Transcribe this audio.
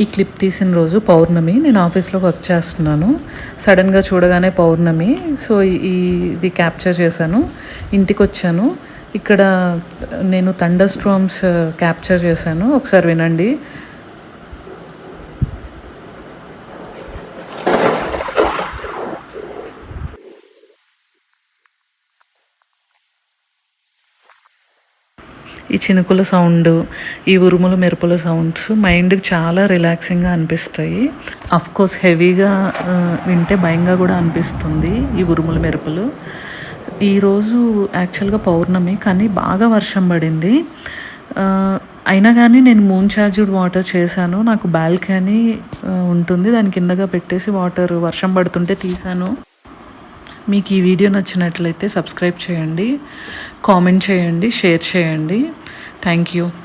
ఈ క్లిప్ తీసిన రోజు పౌర్ణమి నేను ఆఫీస్లో వర్క్ చేస్తున్నాను సడన్గా చూడగానే పౌర్ణమి సో ఈ- ఇది క్యాప్చర్ చేశాను. ఇంటికి వచ్చాను ఇక్కడ నేను థండర్ స్ట్రామ్స్ క్యాప్చర్ చేశాను. ఒకసారి వినండి. ఈ చినుకుల సౌండ్ ఈ ఉరుముల మెరుపుల సౌండ్స్ మైండ్కి చాలా రిలాక్సింగ్గా అనిపిస్తాయి. అఫ్ కోర్స్ హెవీగా వింటే భయంగా కూడా అనిపిస్తుంది ఈ ఉరుముల మెరుపులు. ఈరోజు యాక్చువల్గా పౌర్ణమి కానీ బాగా వర్షం పడింది. అయినా కానీ నేను మూన్ ఛార్జ్డ్ వాటర్ చేశాను. నాకు బాల్కనీ ఉంటుంది. దాని కిందగా పెట్టేసి వాటర్ వర్షం పడుతుంటే తీశాను. మీకు ఈ వీడియో నచ్చినట్లయితే సబ్స్క్రైబ్ చేయండి కామెంట్ చేయండి షేర్ చేయండి. Thank you.